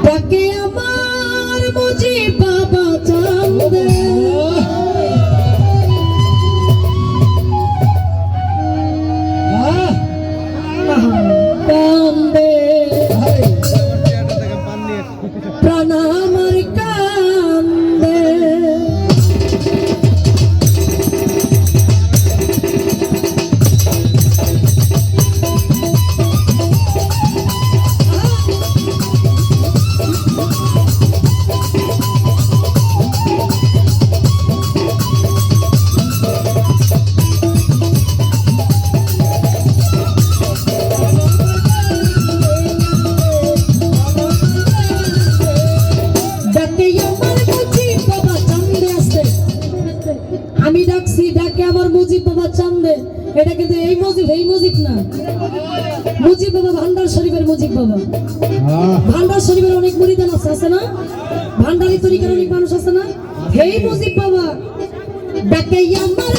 daqui চান্দে এটা কিন্তু এই মজিব এই মজিব না। মুজিব বাবা ভান্ডার শরীফের মুজিব বাবা। ভান্ডার শরীফের অনেক মুরিদান আছে আছে না? ভান্ডারি তরিকার অনেক মানুষ আছে না? এই মুজিব বাবা। ডাকে আমার